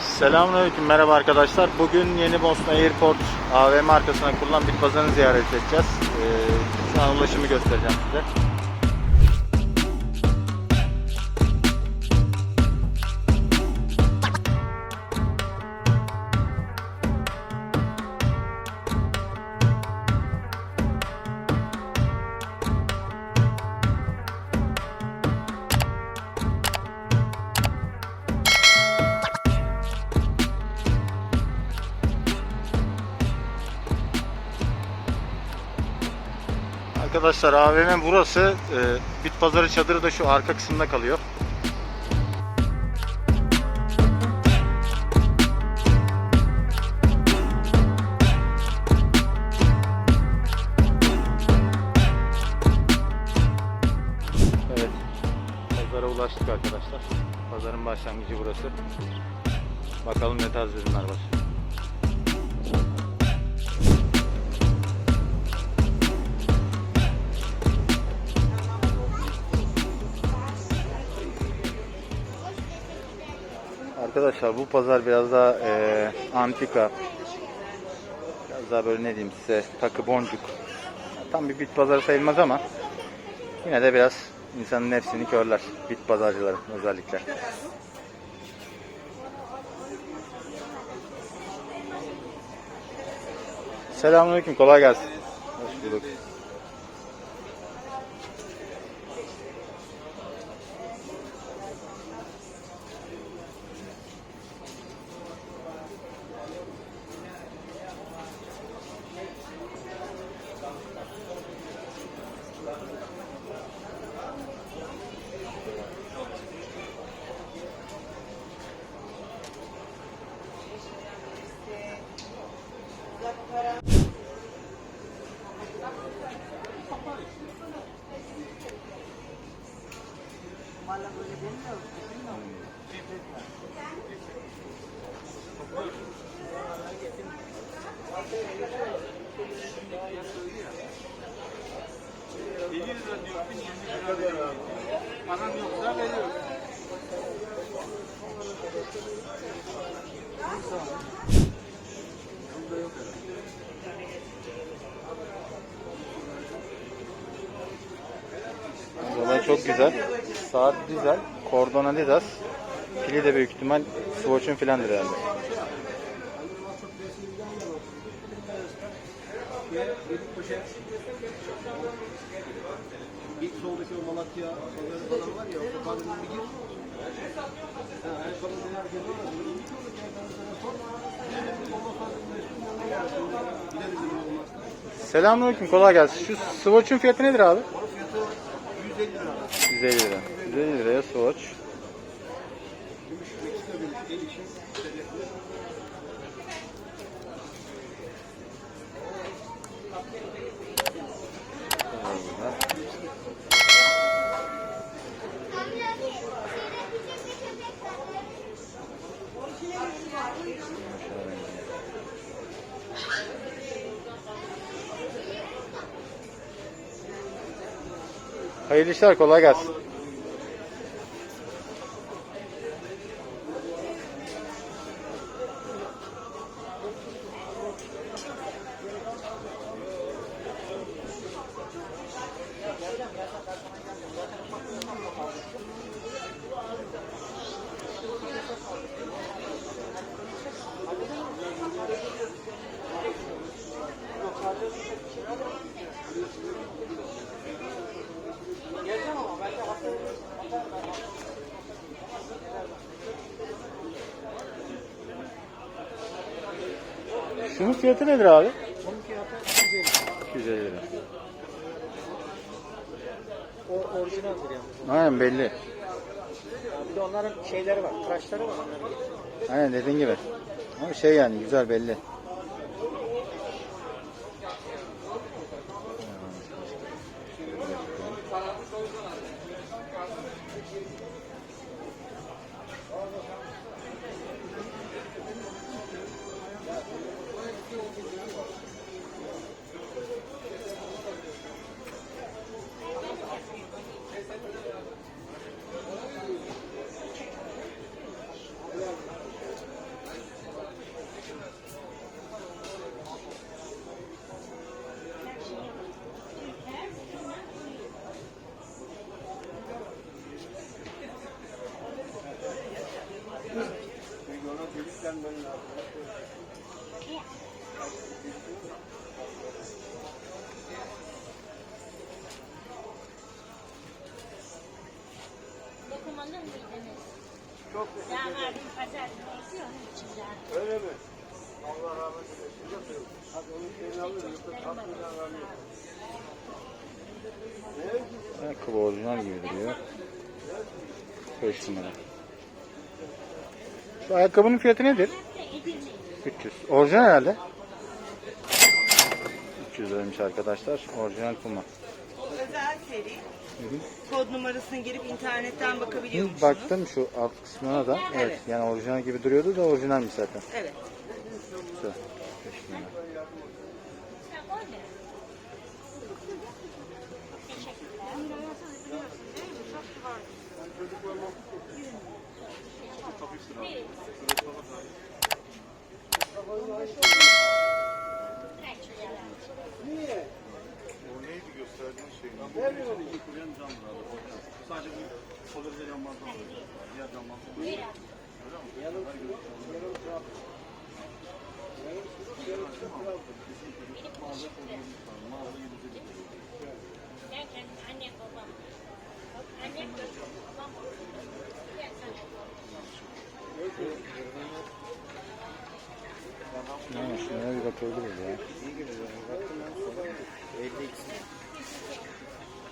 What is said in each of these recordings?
Selamünaleyküm, merhaba arkadaşlar. Bugün Yeni Bosna Airport AVM markasına kurulan bir pazarını ziyaret edeceğiz. Ee, şu an ulaşımı göstereceğim size. Arkadaşlar AVM burası. Ee, bit pazarı çadırı da şu arka kısımda kalıyor. Evet. Pazara ulaştık arkadaşlar. Pazarın başlangıcı burası. Bakalım ne tarz ürünler var. Arkadaşlar bu pazar biraz daha eee, antika. Biraz daha böyle ne diyeyim size takı boncuk. Tam bir bit pazarı sayılmaz ama yine de biraz insanın nefsini körler. Bit pazarcıları özellikle. Selamünaleyküm, kolay gelsin. Hoş bulduk. Olay çok güzel. Saat dizel, kordon Adidas. Pili de büyük ihtimal Swatch'un filandır herhalde. İlk soldaki o Malatya falan var ya, o pazarın bir gir. Ha, ayakkabı var. Selamünaleyküm, kolay gelsin. Şu Swatch'un fiyatı nedir abi? Onun fiyatı 150 lira. 150 lira. 150 liraya Swatch. Gümüş Meksika gümüş, el işi. Hayırlı işler, kolay gelsin. Şunun fiyatı nedir abi? Onun fiyatı 150. 250 lira. O orijinaldir yalnız. Aynen belli. Ya bir de onların şeyleri var, tıraşları var. Aynen dediğin gibi. Ama şey yani güzel belli. Bir pazar neyse onun için daha. Öyle mi? Allah rahmet eylesin. Hadi onun şeyini alırız. Yoksa tatlıyla vermiyor. Ne? Ayakkabı orijinal gibi duruyor. 5 numara. Şu ayakkabının fiyatı nedir? Hatta Edirne. 300. Orijinal herhalde. 300 liraymış arkadaşlar. Orijinal Puma. O özel seri. Kod numarasını girip internetten bakabiliyor musunuz? Baktım şu alt kısmına da. Evet. Evet. Yani orijinal gibi duruyordu da orijinalmiş zaten. Evet. Güzel. 5 numara. Ha, o ne? Teşekkürler. Evet. Bırak Sadece bu polarize yanmazdan oluyor. Diğer yanmazdan oluyor. Öyle mi? Derken anne babam. Annem. Babam. Gel sana. Şunlara bir bakabiliriz ya. Bir soyad için Hala zaman. Hmm, fiyatını.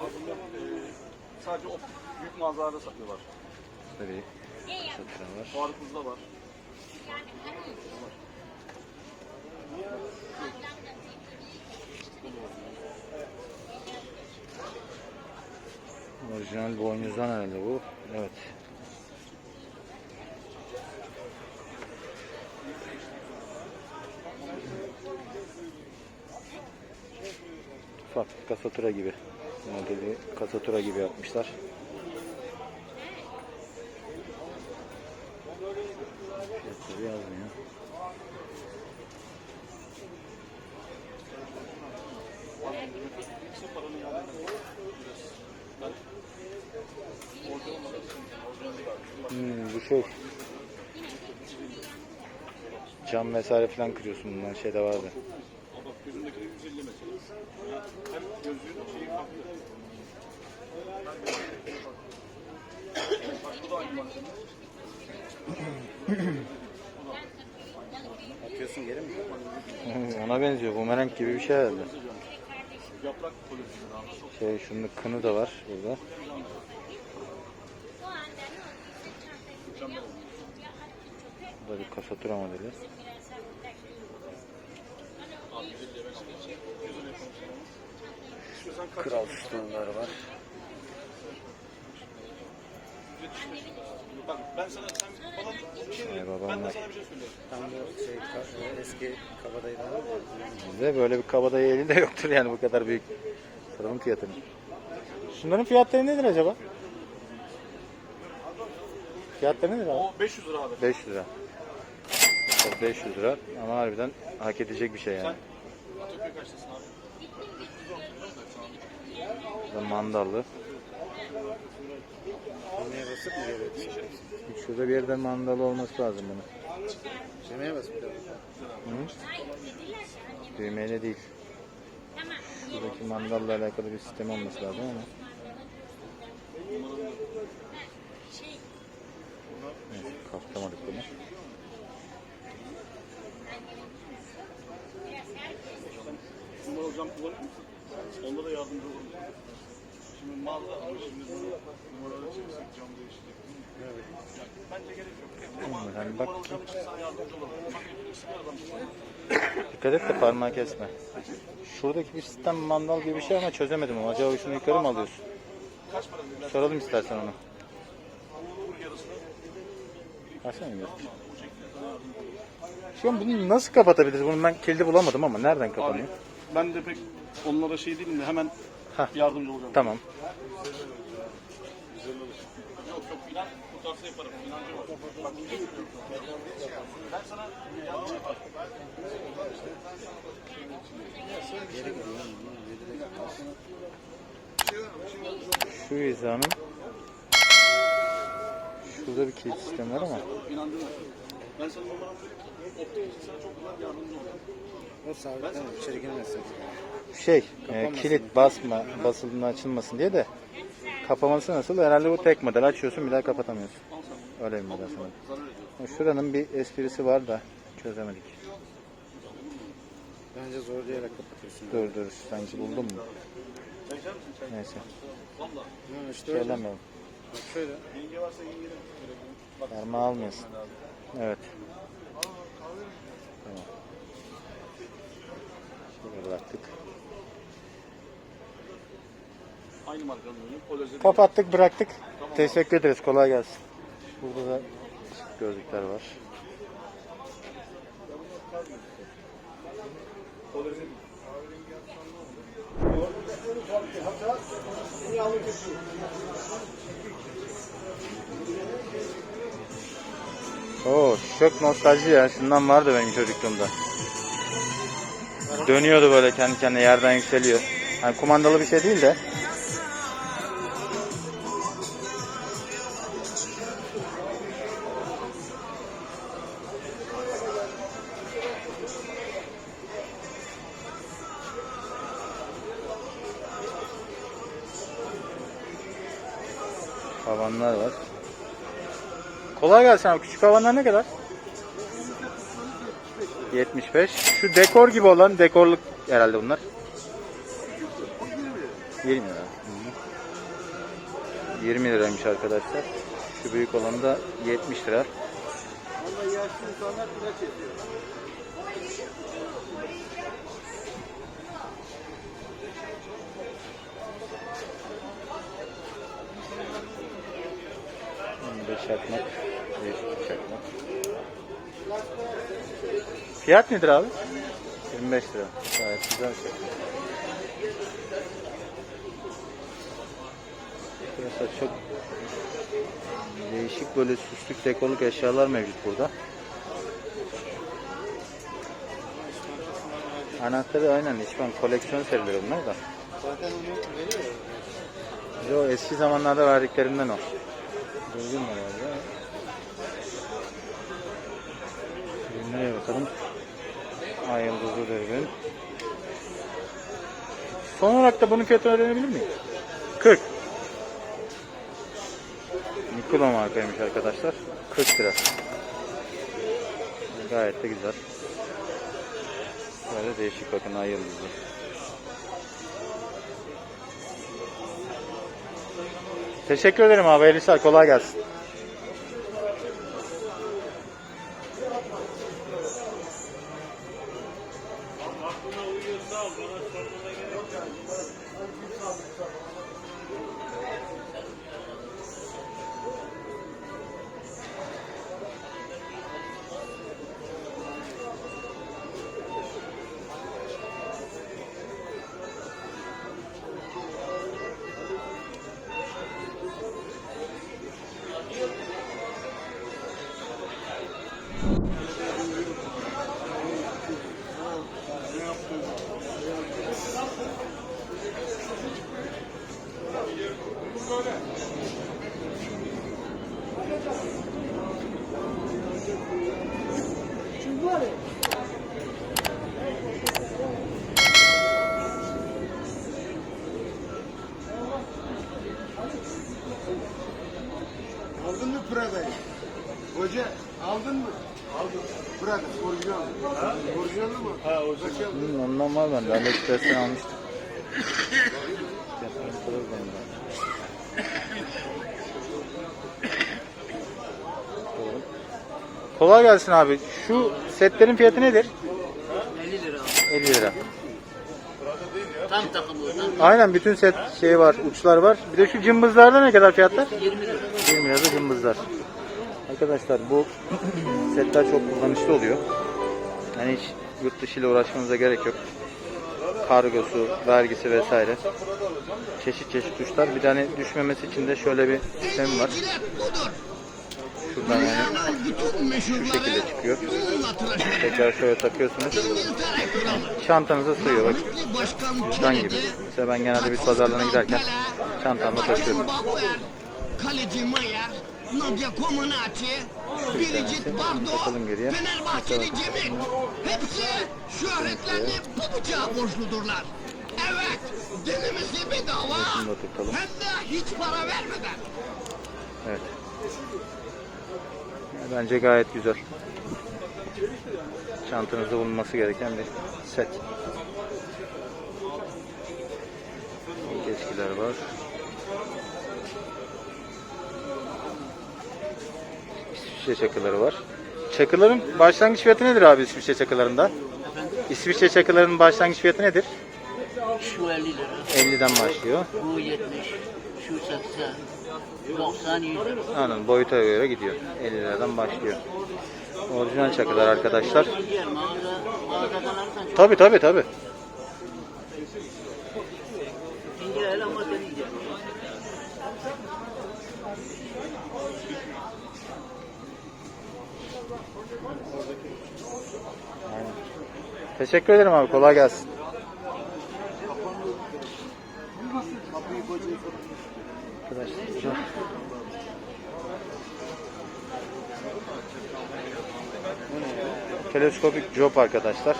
Aslında sadece optik büyük mağazalarda satıyorlar. Tabii. Satıran var. Farukuz'da var. Yani hani Orijinal boynuzdan herhalde bu. Evet. Ufak kasatura gibi. Modeli kasatura gibi yapmışlar. Fiyatları yazmıyor. Hmm, bu şey. Cam vesaire falan kırıyorsun bundan şeyde vardı. Gözündeki 150 mesela. Hem gözlüğünün şeyi farklı. Bak bu da aynı malzeme. Atıyorsun geri mi? Ona benziyor. Bumerang gibi bir şey herhalde. Yaprak Şey şunun kını da var burada. o anda ne olduysa çantasını yaptı. Ya attı çöpe. Bu da bir kasatura modeli. Biraz sabırda Hani o iyi İstiyorsan kaç Kral sütunları var. Bak ben sana sen bana bir şey babam ben de var. sana bir şey söylüyorum. Tam bu şey ka- eski kabadayılar var ya. Bizde böyle bir kabadayı eli de yoktur yani bu kadar büyük. Soralım fiyatını. Şunların fiyatları nedir acaba? Fiyatları nedir abi? O 500 lira abi. 500 lira. 500 lira ama harbiden hak edecek bir şey yani. Atöpya kaçtasın abi? Burada mandallı. Düğmeye basıp mı öteceksin? Şurada bir yerde mandalı olması lazım bunun. Düğmeye basıp bir daha. Hı? Düğmeyle değil. tamam. Buradaki mandalla alakalı bir sistem olması lazım ama. Şey Evet, kaptamadık bunu. biraz herkes Numaralı cam kullanıyor musun? Onda da yardımcı olurum. Şimdi ama şimdi bunu numaralı çeksek cam değişecek değil mi? Yani bak. Dikkat et de parmağı kesme. Şuradaki bir sistem mandal gibi bir şey ama çözemedim ama. Acaba şunu yukarı mı alıyorsun? Soralım istersen onu. Versene mi? Şu an bunu nasıl kapatabiliriz? Bunu ben kilidi bulamadım ama nereden Abi kapanıyor? ben de pek onlara şey değilim de hemen Hah. yardımcı olacağım. Tamam. Yok yok filan kurtarsa yaparım. İnancı var. Bak, ben sana yardımcı yaparım. Şu hizanın şurada bir kilit sistemi var ama İnancı var. Ben sana numaramı vereyim. Optik için sana çok güzel yardımcı olacağım. O sabitlen içeri girmesin. Şey e, kilit basma basıldığında açılmasın diye de kapaması nasıl? Herhalde bu tek model açıyorsun bir daha kapatamıyorsun. Öyle bir model sanırım. Şuranın bir esprisi var da çözemedik. Bence zorlayarak kapatıyorsun. Dur dur sanki buldum mu? Neyse. Ha, işte öyle. söylemeyelim. Bak şöyle. Parmağı almıyorsun. Evet. Tamam. Şöyle bıraktık. Aynı markanın ürünü. Kapattık bıraktık. Teşekkür ederiz. Kolay gelsin. Burada da gözlükler var. Oo, çok nostalji ya. Şundan vardı benim çocukluğumda. Dönüyordu böyle kendi kendine yerden yükseliyor. Hani kumandalı bir şey değil de. Havanlar var. Kolay gelsin abi. Küçük havanlar ne kadar? 75. Şu dekor gibi olan dekorluk herhalde bunlar. 20 lira. Hı hı. 20 liraymış arkadaşlar. Şu büyük olan da 70 lira. Bir çakmak. Bir çakmak. Fiyat nedir abi? 25 lira. Gayet güzel şey. Burası çok değişik böyle süslük dekorluk eşyalar mevcut burada. Anahtarı aynen İşban koleksiyon serileri bunlar da. Zaten onu veriyor ya. Bize o eski zamanlarda verdiklerinden o. Duydun mu herhalde? Nereye bakalım? Ay yıldızlı dürbün. Son olarak da bunun fiyatını öğrenebilir miyim? 40. Nikolo markaymış arkadaşlar. 40 lira. Gayet de güzel. Böyle değişik bakın ay yıldızlı. Teşekkür ederim abi. İşler. Kolay gelsin. Bende. AliExpress'ten almıştım. Kolay gelsin abi. Şu setlerin fiyatı nedir? 50 lira. 50 lira. Tam takımı tam Aynen bütün set şey var, uçlar var. Bir de şu cımbızlarda ne kadar fiyatlar? 20 lira. 20 lira da cımbızlar. Arkadaşlar bu setler çok kullanışlı oluyor. Yani hiç yurt dışı ile uğraşmanıza gerek yok. Kargosu, vergisi vesaire. Çeşit çeşit tuşlar. Bir tane düşmemesi için de şöyle bir sistem var. Şuradan yani şu şekilde çıkıyor. Tekrar şöyle takıyorsunuz. Çantanıza sığıyor bak. Şuradan gibi. Mesela ben genelde bir pazarlarına giderken çantamda taşıyorum. Kaleci Mayer, Nadia Comaneci, Biricik Bardo. Fenerbahçeli Cemil. Hepsi şöhretlerini bu bıçağa borçludurlar. Evet, denemesi bedava. Hem de hiç para vermeden. Evet. Bence gayet güzel. Çantanızda bulunması gereken bir set. Geçkiler var. İsviçre çakıları var. Çakıların başlangıç fiyatı nedir abi İsviçre çakılarında? İsviçre çakılarının başlangıç fiyatı nedir? Şu 50 lira. 50'den başlıyor. Bu 70. Şu 80. 90 100 lira. Anladım. Boyuta göre gidiyor. 50 liradan başlıyor. Orijinal çakılar arkadaşlar. Mağaza, mağazadan alırsan çok Tabi tabi tabi. ikinci el ama senin diye. Teşekkür ederim abi. Kolay gelsin. Arkadaşlar. Teleskopik job arkadaşlar.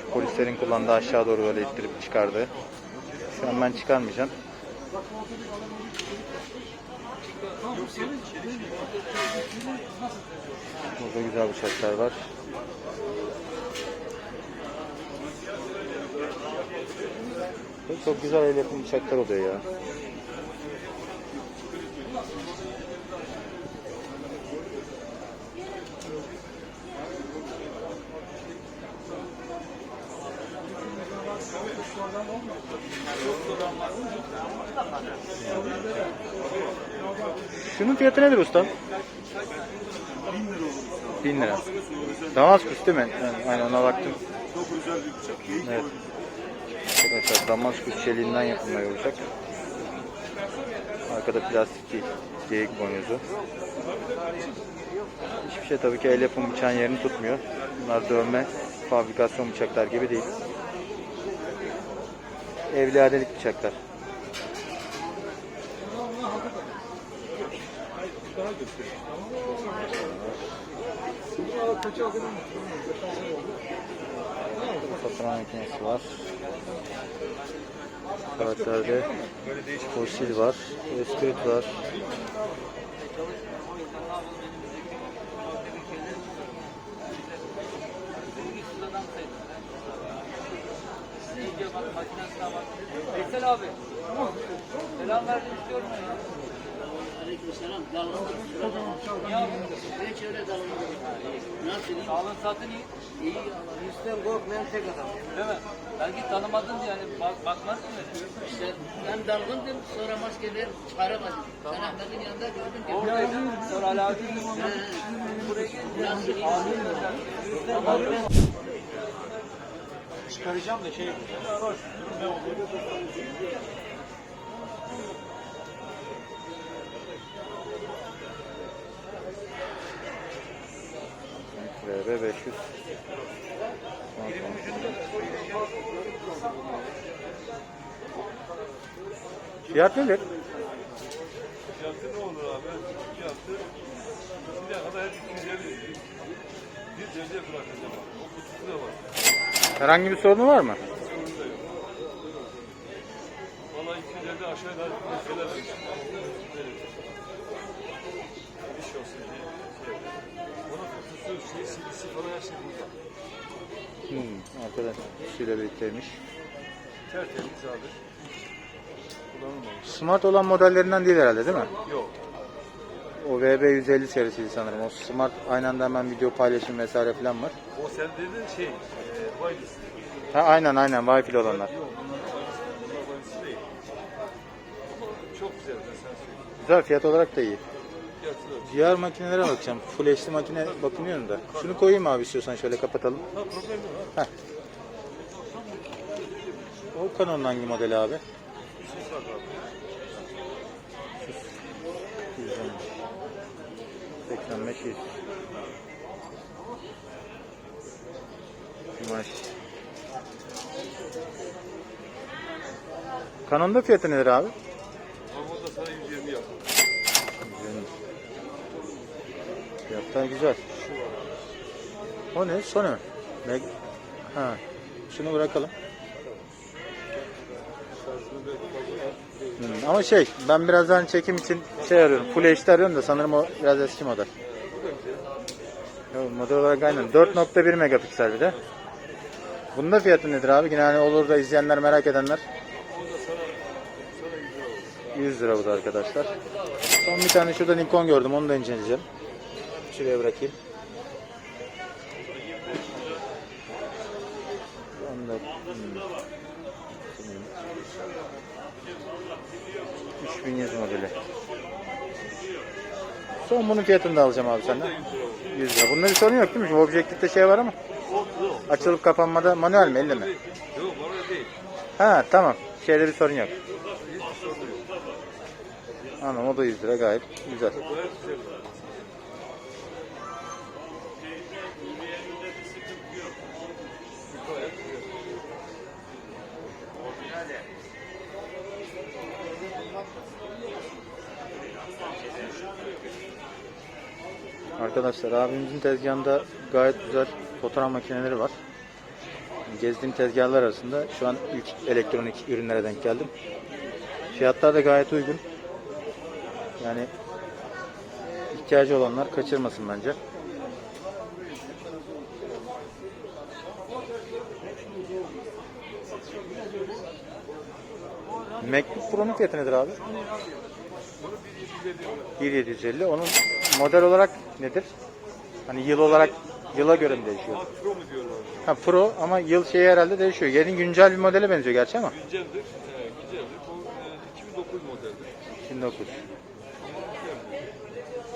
Şu polislerin kullandığı aşağı doğru böyle ittirip çıkardığı. Şu an ben çıkarmayacağım. Burada güzel bıçaklar var. Çok, güzel el yapımı bıçaklar oluyor ya. Şunun fiyatı nedir usta? 1000 lira. Damaskus değil mi? Yani, aynen ona baktım. Çok güzel bir bıçak. Evet. Arkadaşlar Damaskus çeliğinden yapılma olacak. Arkada plastik değil. Geyik boynuzu. Hiçbir şey tabii ki el yapımı bıçağın yerini tutmuyor. Bunlar dövme, fabrikasyon bıçaklar gibi değil. Evliyadelik bıçaklar. Fotoğraf makinesi var. Karakterde fosil var. Eskrit var. Veysel abi. Selam verdim istiyorum ya. Aleykümselam. Dalgınlık bakma. Hiç öyle dalgınlık. Nasıl iyi? Sağlığın saatin iyi. İyi Allah. Üstten korkmayan tek adam. Değil mi? Belki tanımadın diye yani bak, bakmazsın öyle. İşte ben dalgındım sonra maskeler çıkaramadım. Sen Ahmet'in yanında gördüm ki. Oradaydım. Sonra ondan. Buraya geldim. Nasıl iyi? Çıkaracağım da şey VB 500. Fiyat nedir? Fiyatı ne olur abi? Fiyatı şimdiye kadar hep 250 Bir derece bırakacağım abi. O kutusu da var. Herhangi bir sorunu var mı? Valla 250 aşağıda meseleler var. İş olsun diye. Şey. Onun kutusu, şey, CD'si falan her şey burada. Hmm, arkadaş suyla birlikteymiş. Tertemiz abi. Kullanılmamış. Smart olan modellerinden değil herhalde değil mi? Yok. O VB150 serisiydi sanırım. O Smart aynı anda hemen video paylaşım vesaire falan var. O sen dediğin şey, e. Ha aynen aynen Wi-Fi olanlar. Yok bunlar bunlar wireless değil. Ama çok güzel. Güzel fiyat olarak da iyi. Diğer makinelere bakacağım. Full HD makine bakınıyorum da. Şunu koyayım abi istiyorsan şöyle kapatalım. Ha problem yok ha. O Canon'un hangi modeli abi? Sus bak abi. 85 100. Kumaş. Canon'da fiyatı nedir abi? Normalde sana 120 yap. Güzel. Fiyatlar güzel. O ne? Mi? Meg ha. Şunu bırakalım. Hmm, ama şey ben birazdan çekim için şey arıyorum. Full HD arıyorum da sanırım o biraz eski model. Yok, model olarak aynen. 4.1 megapiksel bir de. Bunda fiyatı nedir abi? Yine hani olur da izleyenler merak edenler. 100 lira bu da arkadaşlar. Son bir tane şurada Nikon gördüm. Onu da inceleyeceğim. Şuraya bırakayım. Onu da, hmm. 3100 modeli. Son bunun fiyatını da alacağım abi senden. 100 lira. Bunda bir sorun yok değil mi? Şu objektifte şey var ama. Açılıp kapanmada manuel mi elle mi? Yok bana değil. Ha tamam. Şeyde bir sorun yok. Anam o da 100 lira. Gayet güzel. Arkadaşlar abimizin tezgahında gayet güzel fotoğraf makineleri var. Gezdiğim tezgahlar arasında şu an ilk elektronik ürünlere denk geldim. Fiyatlar da gayet uygun. Yani ihtiyacı olanlar kaçırmasın bence. MacBook Pro'nun fiyatı nedir abi? 1750. Onun model olarak nedir? Hani yıl olarak yıla göre mi değişiyor? Pro mu diyorlar? Ha Pro ama yıl şeyi herhalde değişiyor. Yeni güncel bir modele benziyor gerçi ama. Günceldir. He, güzeldir. Bu e, 2009 modeldir. 2009.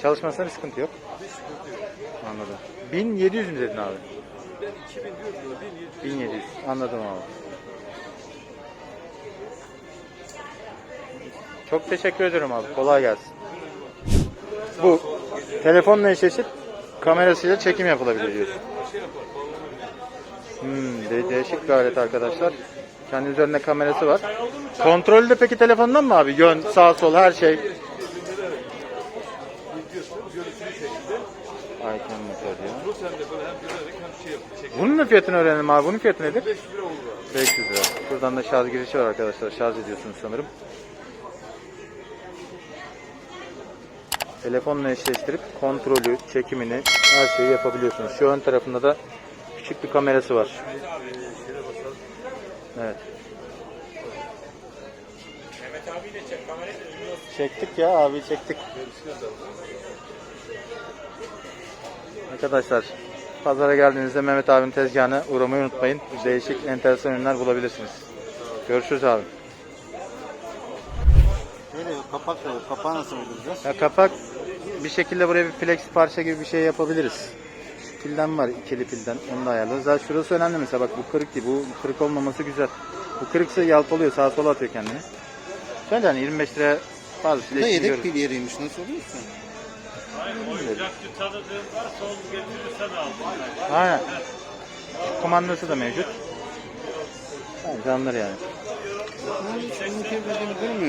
Çalışmasında bir sıkıntı yok. Hiç sıkıntı yok. Anladım. 1700 mü dedin abi? Ben 2000 diyorum da 1700. 1700. Anladım abi. Çok teşekkür ederim abi. Kolay gelsin. Bu telefonla eşleşip kamerasıyla çekim yapılabilir diyorsun. Şey. Hmm, de- değişik bir alet arkadaşlar. Kendi üzerinde kamerası var. Kontrolü de peki telefondan mı abi? Yön, sağ sol her şey. Icon motor hem şey. Bunun da fiyatını öğrenelim abi. Bunun fiyatı nedir? 500 lira olur abi. 500 lira. Buradan da şarj girişi var arkadaşlar. Şarj ediyorsunuz sanırım. Telefonla eşleştirip kontrolü, çekimini, her şeyi yapabiliyorsunuz. Şu ön tarafında da küçük bir kamerası var. Evet. Çektik ya abi çektik. Arkadaşlar pazara geldiğinizde Mehmet abinin tezgahına uğramayı unutmayın. Değişik enteresan ürünler bulabilirsiniz. Görüşürüz abi. Şöyle kapak kapağı nasıl uyduracağız? Ya kapak bir şekilde buraya bir flex parça gibi bir şey yapabiliriz. Şu pilden var ikili pilden onu da ayarlarız. Zaten şurası önemli mesela bak bu kırık değil. Bu kırık olmaması güzel. Bu kırıksa yalpalıyor sağa sola atıyor kendini. Güzel yani 25 liraya fazlasıyla Da işini yedek görür. pil yeriymiş. Nasıl oluyorsa? Aynen. Kumandası da mevcut. Bence anlar yani.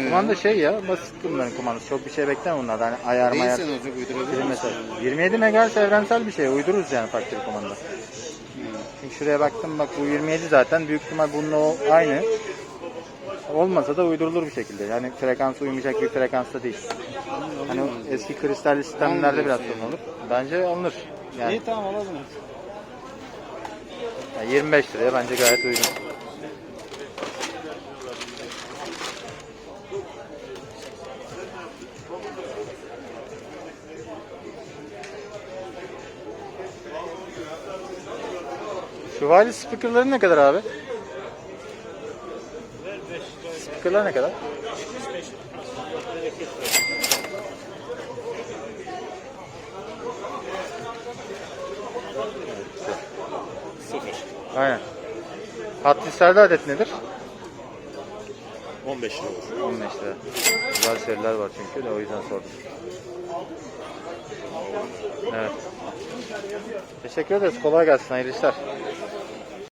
Kumanda şey ya basit bunların kumandası. Çok bir şey bekleme bunlardan. Hani ayar mayar. Değilse ne olacak uydurabilir misin? mesela 27 MHz evrensel bir şey. Uydururuz yani bir kumanda. Şimdi şuraya baktım bak bu 27 zaten. Büyük ihtimal bununla o aynı. Olmasa da uydurulur bir şekilde. Yani frekans uymayacak bir frekansta değil. Hani o eski kristalli sistemlerde biraz sorun olur. Bence alınır. Yani İyi tamam alalım. yani 25 liraya bence gayet uygun. Şu wireless speaker'ların ne kadar abi? Speaker'lar ne kadar? Sıfır. Aynen. Hatlislerde adet nedir? 15 lira olur. 15 lira. Güzel seriler var çünkü de o yüzden sordum. Evet. Teşekkür ederiz. Kolay gelsin. Hayırlı işler.